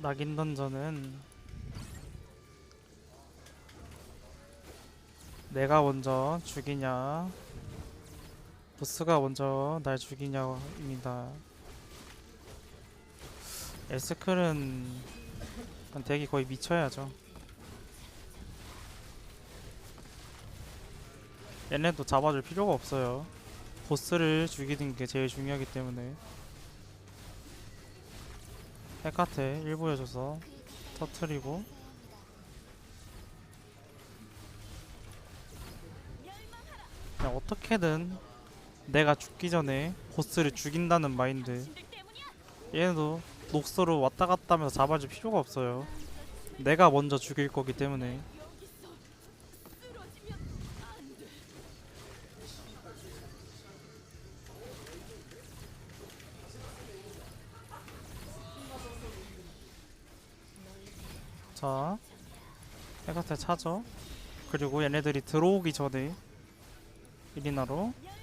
낙인 던전은 내가 먼저 죽이냐 보스가 먼저 날 죽이냐입니다. 에스클은 일단 덱이 거의 미쳐야죠. 얘네도 잡아줄 필요가 없어요. 보스를 죽이는 게 제일 중요하기 때문에 헤카테 일부 해줘서 터트리고. 그냥 어떻게든 내가 죽기 전에 보스를 죽인다는 마인드. 얘네도 녹서로 왔다 갔다 하면서 잡아줄 필요가 없어요. 내가 먼저 죽일 거기 때문에 자 헤카테 차죠. 그리고 얘네들이 들어오기 전에 1인화로. 탁